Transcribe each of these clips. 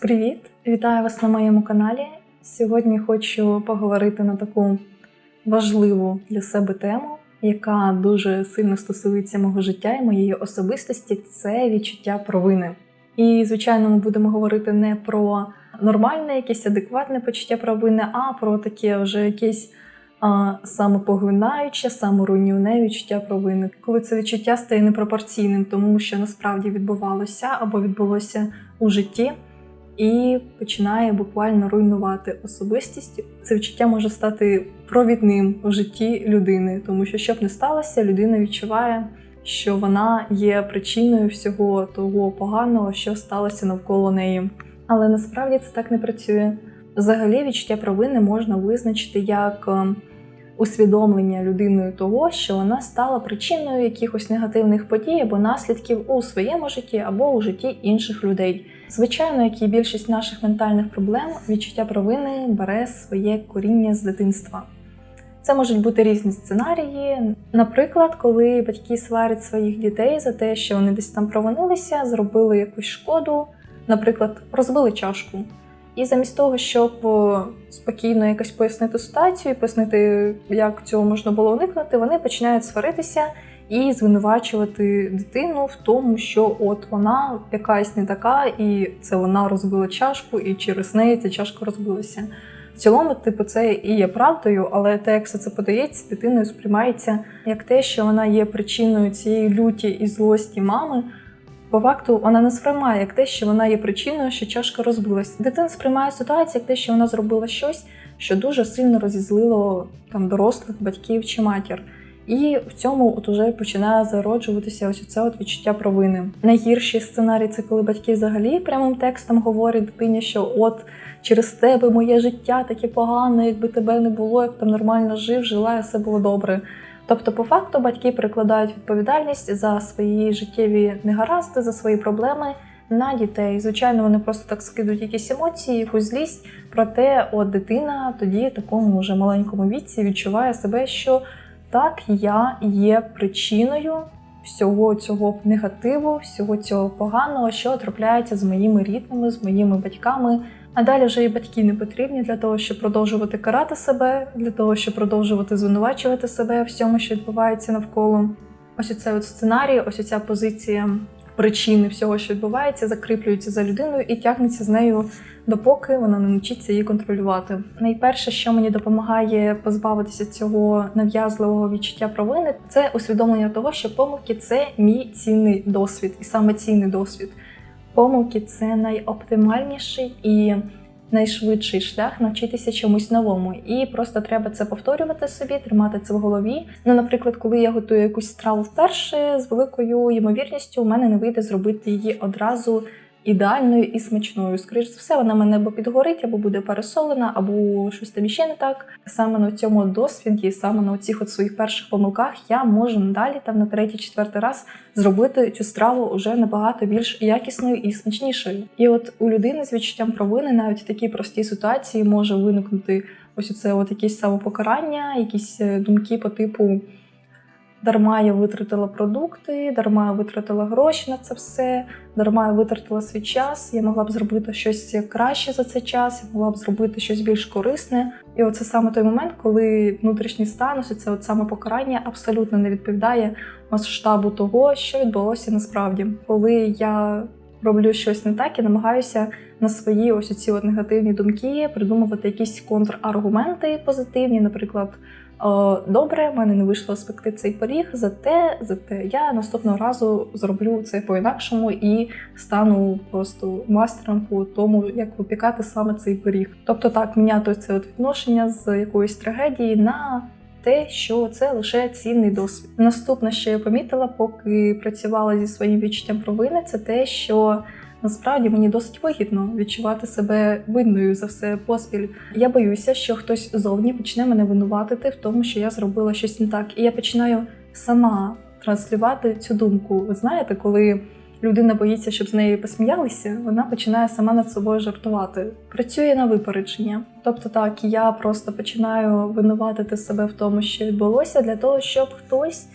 Привіт! Вітаю вас на моєму каналі. Сьогодні хочу поговорити на таку важливу для себе тему, яка дуже сильно стосується мого життя і моєї особистості це відчуття провини. І, звичайно, ми будемо говорити не про нормальне, якесь адекватне почуття провини, а про таке вже якесь а, самопоглинаюче, саморуйнівне відчуття провини, коли це відчуття стає непропорційним тому, що насправді відбувалося або відбулося у житті і починає буквально руйнувати особистість. Це відчуття може стати провідним у житті людини, тому що щоб не сталося, людина відчуває, що вона є причиною всього того поганого, що сталося навколо неї. Але насправді це так не працює. Взагалі, відчуття провини можна визначити як е, усвідомлення людиною того, що вона стала причиною якихось негативних подій або наслідків у своєму житті або у житті інших людей. Звичайно, як і більшість наших ментальних проблем, відчуття провини бере своє коріння з дитинства. Це можуть бути різні сценарії. Наприклад, коли батьки сварять своїх дітей за те, що вони десь там провинилися, зробили якусь шкоду, наприклад, розбили чашку. І замість того, щоб спокійно якось пояснити ситуацію, пояснити, як цього можна було уникнути, вони починають сваритися і звинувачувати дитину в тому, що от вона якась не така, і це вона розбила чашку, і через неї ця чашка розбилася. В цілому, типу, це і є правдою, але те, як все це подається, дитиною сприймається як те, що вона є причиною цієї люті і злості мами. По факту вона не сприймає як те, що вона є причиною, що чашка розбилась. Дитина сприймає ситуацію як те, що вона зробила щось, що дуже сильно розізлило там дорослих батьків чи матір. І в цьому от уже починає зароджуватися ось це от відчуття провини. Найгірший сценарій це коли батьки взагалі прямим текстом говорять дитині, що от через тебе моє життя таке погане, якби тебе не було, як там нормально жив, жила, і все було добре. Тобто, по факту, батьки перекладають відповідальність за свої життєві негаразди, за свої проблеми на дітей. Звичайно, вони просто так скидують якісь емоції, якусь злість. Проте, от дитина тоді, в такому вже маленькому віці, відчуває себе, що так, я є причиною всього цього негативу, всього цього поганого, що трапляється з моїми рідними, з моїми батьками. А далі вже і батьки не потрібні для того, щоб продовжувати карати себе, для того, щоб продовжувати звинувачувати себе всьому, що відбувається навколо. Ось оцей от сценарій, ось оця позиція причини всього, що відбувається, закріплюється за людиною і тягнеться з нею допоки вона не навчиться її контролювати. Найперше, що мені допомагає позбавитися цього нав'язливого відчуття провини, це усвідомлення того, що помилки це мій цінний досвід, і саме цінний досвід. Помилки це найоптимальніший і найшвидший шлях навчитися чомусь новому. І просто треба це повторювати собі, тримати це в голові. Ну, наприклад, коли я готую якусь страву вперше, з великою ймовірністю у мене не вийде зробити її одразу ідеальною і смачною. Скоріше за все, вона мене або підгорить, або буде пересолена, або щось там ще не так. Саме на цьому досвіді, саме на цих от своїх перших помилках, я можу надалі там на третій, четвертий раз зробити цю страву вже набагато більш якісною і смачнішою. І от у людини з відчуттям провини навіть в такій простій ситуації може виникнути ось це от якесь самопокарання, якісь е, думки по типу. Дарма я витратила продукти, дарма я витратила гроші на це все, дарма я витратила свій час. Я могла б зробити щось краще за цей час, я могла б зробити щось більш корисне. І оце саме той момент, коли внутрішній стан, ось це от саме покарання абсолютно не відповідає масштабу того, що відбулося насправді, коли я роблю щось не так і намагаюся на свої ось ці негативні думки придумувати якісь контраргументи позитивні, наприклад. Добре, в мене не вийшло спекти цей поріг, зате зате я наступного разу зроблю це по-інакшому і стану просто мастером по тому, як випікати саме цей пиріг. Тобто так міняти це от відношення з якоїсь трагедії на те, що це лише цінний досвід. Наступне, що я помітила, поки працювала зі своїм відчуттям провини, це те, що Насправді мені досить вигідно відчувати себе винною за все поспіль. Я боюся, що хтось зовні почне мене винуватити в тому, що я зробила щось не так, і я починаю сама транслювати цю думку. Ви знаєте, коли людина боїться, щоб з нею посміялися, вона починає сама над собою жартувати. Працює на випередження. Тобто, так я просто починаю винуватити себе в тому, що відбулося, для того, щоб хтось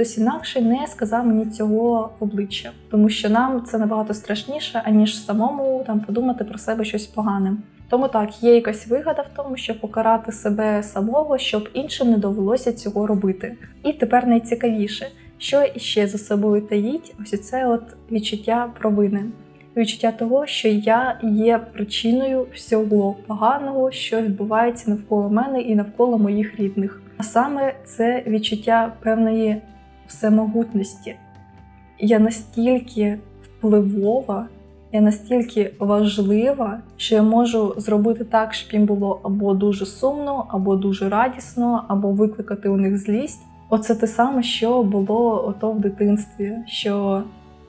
хтось інакший не сказав мені цього в обличчя, тому що нам це набагато страшніше, аніж самому там подумати про себе щось погане. Тому так, є якась вигода в тому, щоб покарати себе самого, щоб іншим не довелося цього робити. І тепер найцікавіше, що іще за собою таїть, ось це от відчуття провини. Відчуття того, що я є причиною всього поганого, що відбувається навколо мене і навколо моїх рідних. А саме це відчуття певної всемогутності. Я настільки впливова, я настільки важлива, що я можу зробити так, щоб їм було або дуже сумно, або дуже радісно, або викликати у них злість. Оце те саме, що було ото в дитинстві. що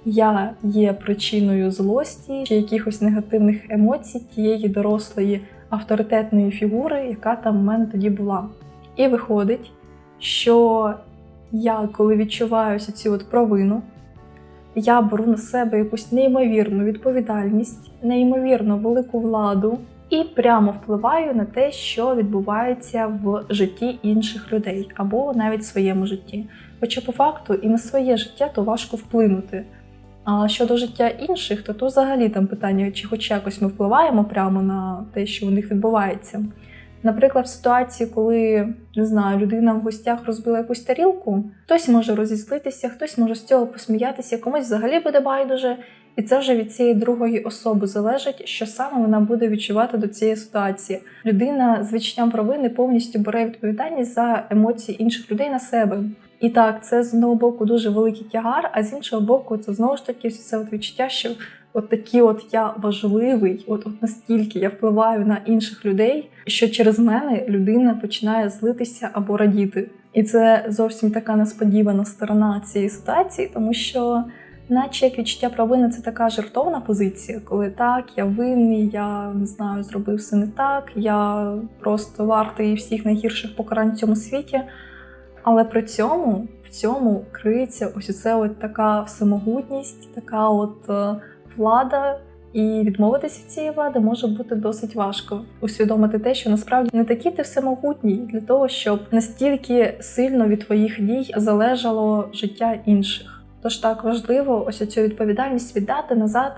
я є причиною злості чи якихось негативних емоцій тієї дорослої авторитетної фігури, яка там в мене тоді була. І виходить, що я, коли відчуваю цю от провину, я беру на себе якусь неймовірну відповідальність, неймовірно велику владу і прямо впливаю на те, що відбувається в житті інших людей або навіть в своєму житті. Хоча по факту і на своє життя то важко вплинути. А щодо життя інших, то тут взагалі там питання, чи хоч якось ми впливаємо прямо на те, що у них відбувається. Наприклад, в ситуації, коли не знаю, людина в гостях розбила якусь тарілку, хтось може розізлитися, хтось може з цього посміятися, комусь взагалі буде байдуже. І це вже від цієї другої особи залежить, що саме вона буде відчувати до цієї ситуації. Людина з відчуттям провини повністю бере відповідальність за емоції інших людей на себе. І так, це з одного боку дуже великий тягар, а з іншого боку, це знову ж таки це от відчуття, що от такі от я важливий, от от настільки я впливаю на інших людей, що через мене людина починає злитися або радіти. І це зовсім така несподівана сторона цієї ситуації, тому що, наче як відчуття провини, це така жертовна позиція, коли так, я винний, я не знаю, зробив все не так, я просто вартий всіх найгірших покарань в цьому світі. Але при цьому в цьому криється ось оце от така всемогутність, така от е, влада. І відмовитися від цієї влади може бути досить важко усвідомити те, що насправді не такі ти всемогутній для того, щоб настільки сильно від твоїх дій залежало життя інших. Тож так важливо ось цю відповідальність віддати назад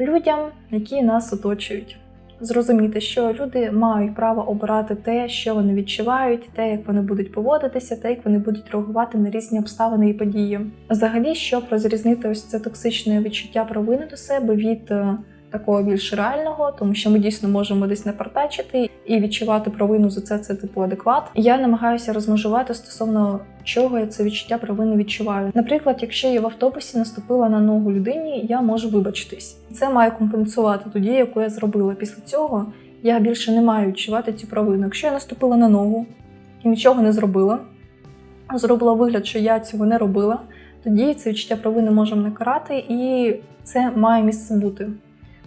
людям, які нас оточують зрозуміти, що люди мають право обирати те, що вони відчувають, те, як вони будуть поводитися, те, як вони будуть реагувати на різні обставини і події. Взагалі, щоб розрізнити ось це токсичне відчуття провини до себе від е, такого більш реального, тому що ми дійсно можемо десь напартачити і відчувати провину за це це типу адекват. Я намагаюся розмежувати стосовно чого я це відчуття провини відчуваю. Наприклад, якщо я в автобусі наступила на ногу людині, я можу вибачитись. Це має компенсувати ту дію, яку я зробила. Після цього я більше не маю відчувати цю провину. Якщо я наступила на ногу і нічого не зробила, зробила вигляд, що я цього не робила. Тоді це відчуття провини можемо не карати, і це має місце бути.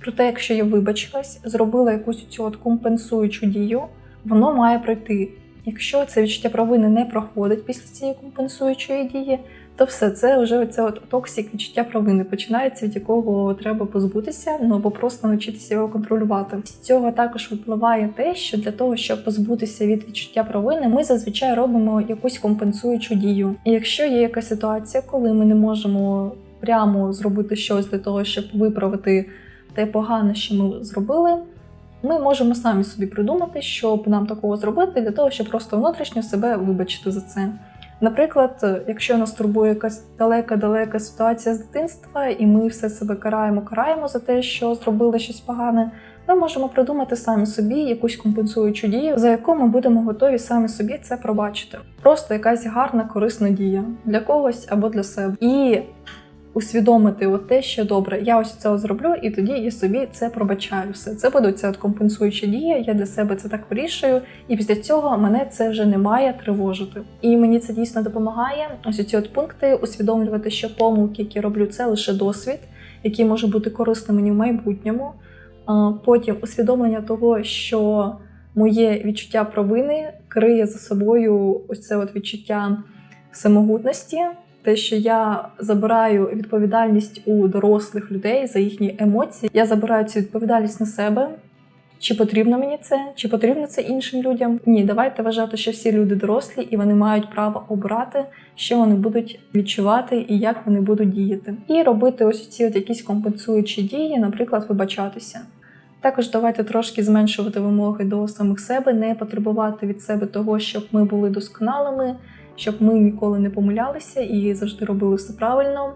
Проте, якщо я вибачилась, зробила якусь цю от компенсуючу дію, воно має пройти. Якщо це відчуття провини не проходить після цієї компенсуючої дії, то все це вже оце от токсик відчуття провини починається, від якого треба позбутися, ну або просто навчитися його контролювати. З цього також випливає те, що для того, щоб позбутися від відчуття провини, ми зазвичай робимо якусь компенсуючу дію. І якщо є якась ситуація, коли ми не можемо прямо зробити щось для того, щоб виправити те погане, що ми зробили, ми можемо самі собі придумати, щоб нам такого зробити, для того, щоб просто внутрішньо себе вибачити за це. Наприклад, якщо нас турбує якась далека-далека ситуація з дитинства, і ми все себе караємо, караємо за те, що зробили щось погане, ми можемо придумати самі собі якусь компенсуючу дію, за яку ми будемо готові самі собі це пробачити. Просто якась гарна, корисна дія для когось або для себе. І усвідомити от те, що добре, я ось це зроблю, і тоді я собі це пробачаю. Все це буде ця от компенсуюча дія. Я для себе це так вирішую, і після цього мене це вже не має тривожити. І мені це дійсно допомагає. Ось ці от пункти усвідомлювати, що помилки, які роблю, це лише досвід, який може бути корисним мені в майбутньому. Потім усвідомлення того, що моє відчуття провини криє за собою ось це от відчуття самогутності те, що я забираю відповідальність у дорослих людей за їхні емоції, я забираю цю відповідальність на себе. Чи потрібно мені це? Чи потрібно це іншим людям? Ні, давайте вважати, що всі люди дорослі і вони мають право обрати, що вони будуть відчувати і як вони будуть діяти. І робити ось ці от якісь компенсуючі дії, наприклад, вибачатися. Також давайте трошки зменшувати вимоги до самих себе, не потребувати від себе того, щоб ми були досконалими, щоб ми ніколи не помилялися і завжди робили все правильно.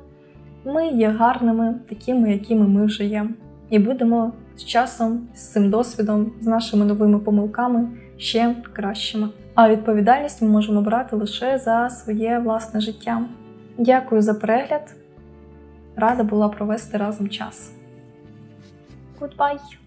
Ми є гарними, такими, якими ми вже є, і будемо з часом, з цим досвідом, з нашими новими помилками ще кращими. А відповідальність ми можемо брати лише за своє власне життя. Дякую за перегляд. Рада була провести разом час. Goodbye!